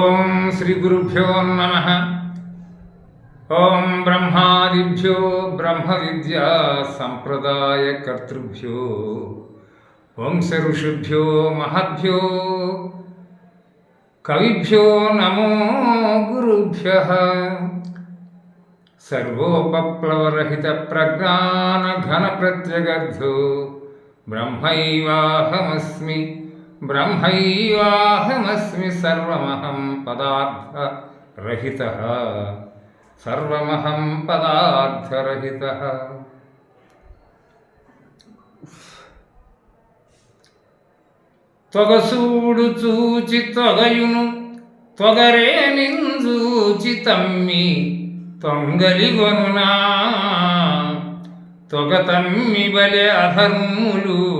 ఓం శ్రీ గురుభ్యో నమ. ఓం బ్రహ్మాదిభ్యో బ్రహ్మ విద్యా సంప్రదాయ కర్తృభ్యో. వంశ ఋషిభ్యో మహద్భ్యో. కవిభ్యో నమో గురుభ్య. సర్వోపప్లవరహిత ప్రజ్ఞాన ఘన ప్రత్యగర్ధో బ్రహ్మైవాహమస్మి. ಬ್ರಹ್ಮೈವಾಹಮಸ್ಮಿ ಸರ್ವಮಹಂ ಪದಾರ್ಥ ರಹಿತಃ. ಸರ್ವಮಹಂ ಪದಾರ್ಥರಹಿತಃ ತೊಗಸೂಡು ಚೂಚಿ ತೊಗಯುನು ತೊಗರೇ ನಿಂದೂಚಿ ತಮ್ಮಿ ತೊಂಗಲಿಗೊನು ನಾ. ತೊಗತಮ್ಮಿ ಬಲೆ ಅಧರ್ಮುಲು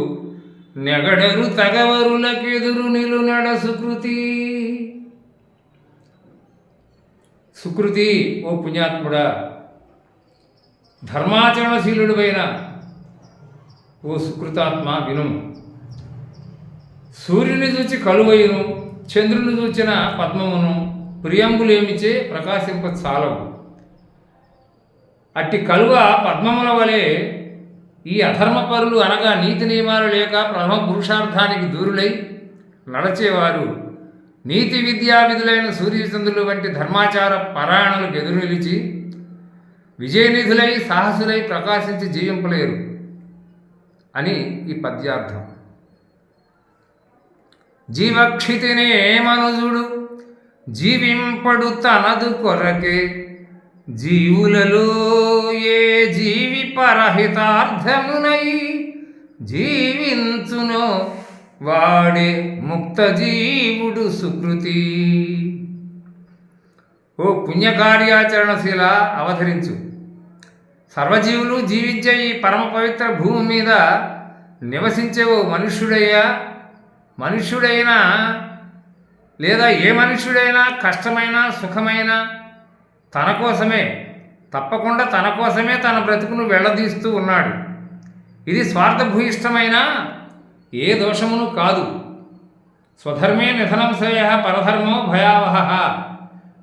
నెగడరు తగవరులకెదురు నిలు నడ సుకృతి. సుకృతి ఓ పుణ్యాత్ముడా ధర్మాచరణశీలుడువైన ఓ సుకృతాత్మ విను. సూర్యుని చూచి కలువయును చంద్రుని చూచిన పద్మమును ప్రియంబులేమిచే ప్రకాశింప చాలవు. అట్టి కలువ పద్మముల వలె ఈ అధర్మపరులు అనగా నీతి నియమాలు లేక ప్రథమ పురుషార్థానికి దూరులై నడచేవారు. నీతి విద్యా విధులైన సూర్యచంద్రులు వంటి ధర్మాచార పరాయణులకు ఎదురు నిలిచి విజయనిధులై సాహసులై ప్రకాశించి జీవింపలేరు అని ఈ పద్యార్థం. జీవక్షితినే మనుజుడు జీవింపడు తనదు కొరకే జీవులలో ఏ జీవి పరహితార్థమునై జీవించును వాడే ముక్త జీవుడు సుకృతి. ఓ పుణ్యకార్యాచరణశీల అవతరించు. సర్వజీవులు జీవించే ఈ పరమ పవిత్ర భూమి మీద నివసించే ఓ మనుష్యుడయ్యా. మనుష్యుడైనా లేదా ఏ మనుష్యుడైనా కష్టమైన సుఖమైన తన కోసమే తప్పకుండా తన కోసమే తన బ్రతుకును వెళ్ళదీస్తూ ఉన్నాడు. ఇది స్వార్థభూయిష్టమైన ఏ దోషమును కాదు. స్వధర్మే నిధనం శ్రేయ పరధర్మో భయావహ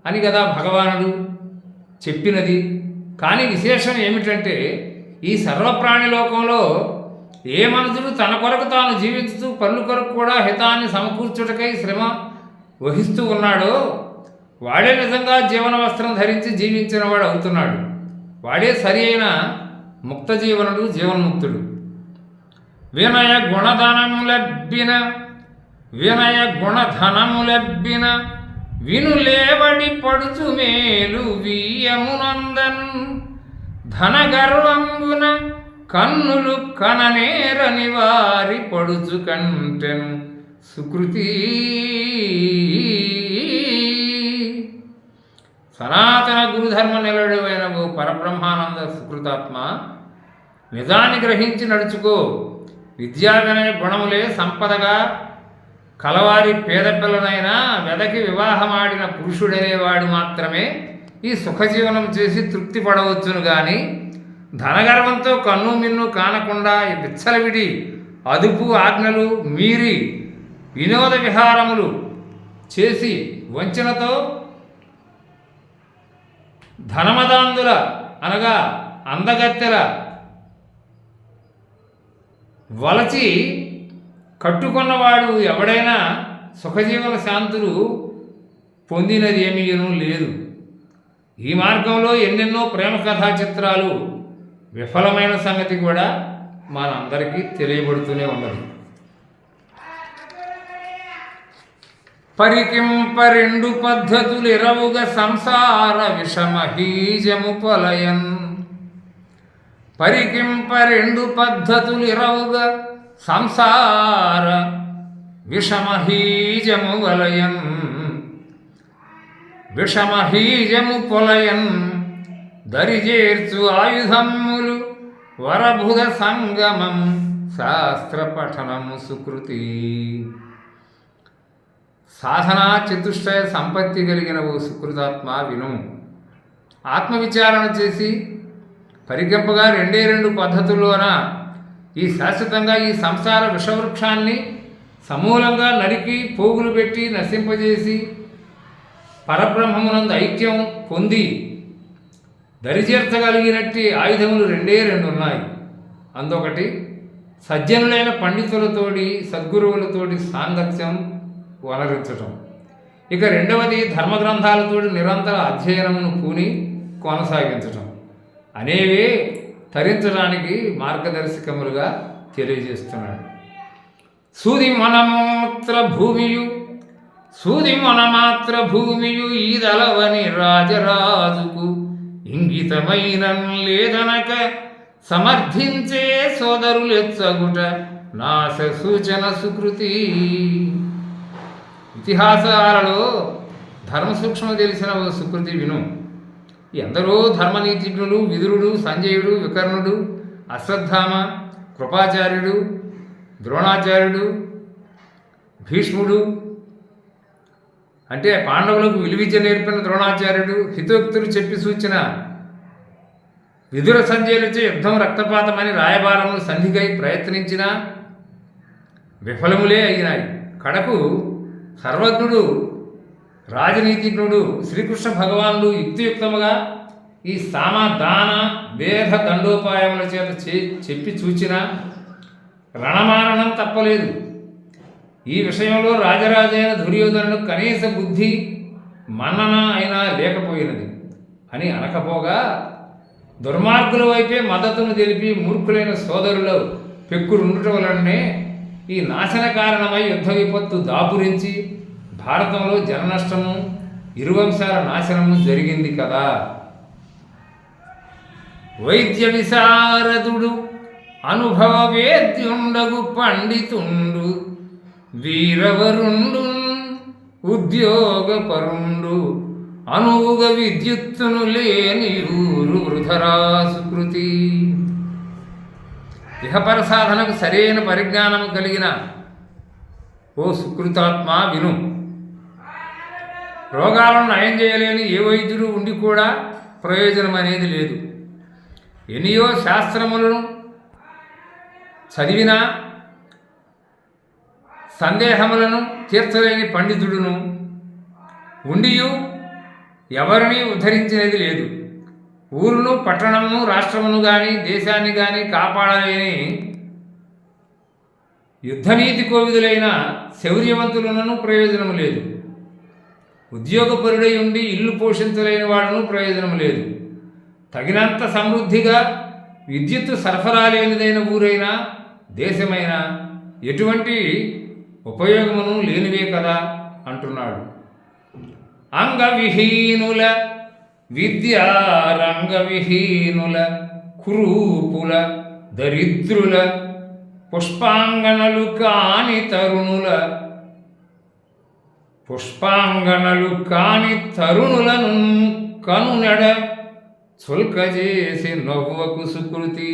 అని కదా భగవానుడు చెప్పినది. కానీ విశేషం ఏమిటంటే ఈ సర్వప్రాణి లోకంలో ఏ మనుషుడు తన కొరకు తాను జీవిస్తూ పనుల కొరకు కూడా హితాన్ని సమకూర్చుటకై శ్రమ వహిస్తూ ఉన్నాడో వాడే నిజంగా జీవన వస్త్రం ధరించి జీవించిన వాడు అవుతున్నాడు. వాడే సరి అయిన ముక్త జీవనుడు జీవన్ముక్తుడు. వినయ గుణధనము లబ్బిన వినయ గుణధనము లబ్బిన వినులేవడి పడుచు మేలు వీయమునందన్. ధన గర్వంబున కన్నులు కననేరని వారి పడుచు కంటెను. సుకృతి సనాతన గురుధర్మ నిలడమైన పరబ్రహ్మానంద సుకృతాత్మ నిజాన్ని గ్రహించి నడుచుకో. విద్యాగనే గుణములే సంపదగా కలవారి పేద పిల్లనైనా వెదకి వివాహమాడిన పురుషుడనేవాడు మాత్రమే ఈ సుఖజీవనం చేసి తృప్తి పడవచ్చును కానీ ధనగర్వంతో కన్ను మిన్ను కానకుండా ఈ విచ్చలవిడి అదుపు ఆజ్ఞలు మీరి వినోద విహారములు చేసి వంచనతో ధనమదాందుల అనగా అందగత్తెల వలచి కట్టుకున్నవాడు ఎవడైనా సుఖజీవన శాంతులు పొందినది ఏమీను లేదు. ఈ మార్గంలో ఎన్నెన్నో ప్రేమ కథా చిత్రాలు విఫలమైన సంగతి కూడా మనందరికీ తెలియబడుతూనే ఉన్నది. పరికింపరెండు పద్ధతులు ఎరవుగ సంసార విషమహీజము పొలయన్ పరికింపరెండు పద్ధతులు ఎరవుగ సంసార విషమహీజము వలయన్ విషమహీజము పొలయన్ దరిజేర్చు ఆయుధమ్ములు వరభుగ సంగమం శాస్త్రపఠనము సుకృతి. సాధనా చతుష్టయ సంపత్తి కలిగిన ఓ సుకృతాత్మ విను. ఆత్మవిచారణ చేసి పరిగెంపగా రెండే రెండు పద్ధతుల్లోన ఈ శాశ్వతంగా ఈ సంసార విషవృక్షాన్ని సమూలంగా నరికి పోగులు పెట్టి నశింపజేసి పరబ్రహ్మమునందు ఐక్యం పొంది దరిచేర్చగలిగినట్టి ఆయుధములు రెండే రెండు ఉన్నాయి అందొకటి సజ్జనులైన పండితులతోటి సద్గురువులతోటి సాంగత్యం వనరించటం ఇక రెండవది ధర్మగ్రంథాలతో నిరంతర అధ్యయనమును పూని కొనసాగించటం. అనేవి తరించడానికి మార్గదర్శకములుగా తెలియజేస్తున్నాడు. సూది మనమాత్ర భూమియు సూది మనమాత్ర భూమియు ఈదలవని రాజరాజుకు ఇంగితమైన లేదనక సమర్థించే సోదరులెచ్చగుట నాశ సూచన సుకృతి. ఇతిహాసాలలో ధర్మసూక్ష్మం తెలిసిన ఓ సుకృతి విను. ఎందరో ధర్మనీతిజ్ఞులు విదురుడు సంజయుడు వికర్ణుడు అశ్వత్థామ కృపాచార్యుడు ద్రోణాచార్యుడు భీష్ముడు అంటే పాండవులకు విలువిద్య నేర్పిన ద్రోణాచార్యుడు హితోక్తులు చెప్పి సూచన విదుర సంజయులచే యుద్ధం రక్తపాతమని రాయబారములు సంధికై ప్రయత్నించినా విఫలములే అయినాయి. కడకు సర్వజ్ఞుడు రాజనీతిజ్ఞుడు శ్రీకృష్ణ భగవానుడు యుక్తియుక్తముగా ఈ సామ దాన వేద దండోపాయముల చేత చెప్పి చూచిన రణమారణం తప్పలేదు. ఈ విషయంలో రాజరాజైన దుర్యోధనుడు కనీస బుద్ధి మన్నన అయినా లేకపోయినది అని అనకపోగా దుర్మార్గుల వైపే మద్దతును తెలిపి మూర్ఖులైన సోదరులు పెక్కురుండటం వలననే ఈ నాశన కారణమై యుద్ధ విపత్తు దాపురించి భారతంలో జననష్టము ఇరువంశాల నాశనము జరిగింది కదా. వైద్య విశారదుడు అనుభవ వేద్యుండగు పండితుండు వీరవరుండు ఉద్యోగపరుండు అనువుగ విద్యుత్తును లేని ఊరు వృధరాసుకృతి. ఇహపర సాధనకు సరైన పరిజ్ఞానం కలిగిన ఓ సుకృతాత్మ విను. రోగాలను నయం చేయలేని ఏ వైద్యుడు ఉండి కూడా ప్రయోజనం అనేది లేదు. ఎనియో శాస్త్రములను చదివినా సందేహములను తీర్చలేని పండితుడును ఉండియు ఎవరిని ఉద్ధరించినది లేదు. ఊరును పట్టణమును రాష్ట్రమును కానీ దేశాన్ని కానీ కాపాడలేని యుద్ధనీతి కోవిదులైన శౌర్యవంతులను ప్రయోజనం లేదు. ఉద్యోగపరుడై ఉండి ఇల్లు పోషించలేని వాడును ప్రయోజనం లేదు. తగినంత సమృద్ధిగా విద్యుత్ సరఫరా లేనిదైన ఊరైనా దేశమైనా ఎటువంటి ఉపయోగమును లేనివే కదా అంటున్నాడు. అంగవిహీనుల విద్యారంగవిహీనుల కురూపుల దరిద్రుల పుష్పాంగనలు కాని తరుణుల పుష్పాంగనలు కాని తరుణులను కనునెడ చుల్క చేసి నవ్వకు సుకృతి.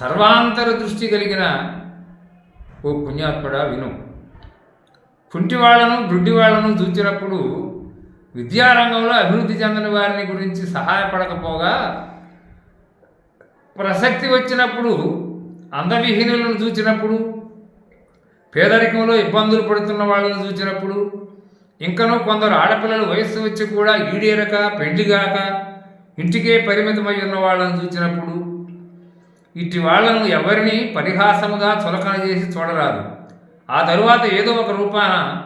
సర్వాంతర దృష్టి కలిగిన ఓ పుణ్యాత్ముడా విను. కుంటివాళ్ళను గుడ్డివాళ్ళను చూచినప్పుడు విద్యారంగంలో అభివృద్ధి చెందిన వారిని గురించి సహాయపడకపోగా ప్రసక్తి వచ్చినప్పుడు అందవిహీనులను చూచినప్పుడు పేదరికంలో ఇబ్బందులు పడుతున్న వాళ్ళను చూచినప్పుడు ఇంకనూ కొందరు ఆడపిల్లలు వయస్సు వచ్చి కూడా ఈడేరక పెండ్లిగాక ఇంటికే పరిమితమై ఉన్న వాళ్ళను చూచినప్పుడు ఇట్టి వాళ్ళను ఎవరిని పరిహాసముగా చులకన చేసి చూడరాదు. ఆ తరువాత ఏదో ఒక రూపాన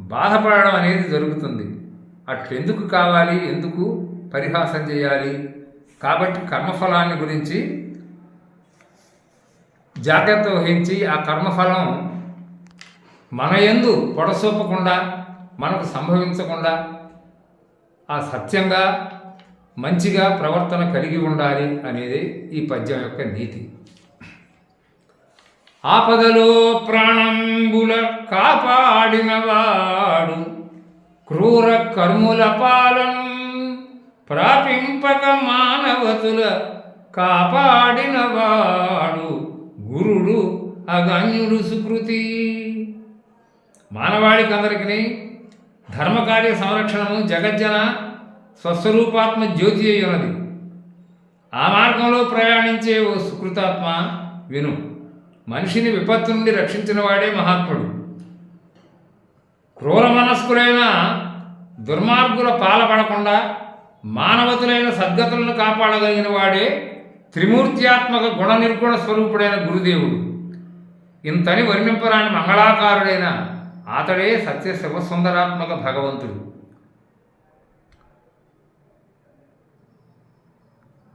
బాధపడడం అనేది జరుగుతుంది. అట్లెందుకు కావాలి? ఎందుకు పరిహాసం చేయాలి? కాబట్టి కర్మఫలాన్ని గురించి జాగ్రత్త వహించి ఆ కర్మఫలం మన ఎందు పొడసూపకుండా మనకు సంభవించకుండా ఆ సత్యంగా మంచిగా ప్రవర్తన కలిగి ఉండాలి అనేది ఈ పద్యం యొక్క నీతి. ఆపదలో ప్రాణంబుల కాపాడినవాడు క్రూర కర్ముల పాలం ప్రాపింపక మానవతుల కాపాడినవాడు గురుడు అగణ్యుడు సుకృతి. మానవాళికి అందరికీ ధర్మకార్య సంరక్షణము జగజ్జన స్వస్వరూపాత్మ జ్యోతి అయి ఉన్నది ఆ మార్గంలో ప్రయాణించే ఓ సుకృతాత్మ విను. మనిషిని విపత్తు నుండి రక్షించిన వాడే మహాత్ముడు. క్రూర మనస్కులైన దుర్మార్గుల పాలపడకుండా మానవతులైన సద్గతులను కాపాడగలిగిన వాడే త్రిమూర్త్యాత్మక గుణ నిర్గుణ స్వరూపుడైన గురుదేవుడు. ఇంతని వర్ణింపరాని మంగళాకారుడైన అతడే సత్య శివసుందరాత్మక భగవంతుడు.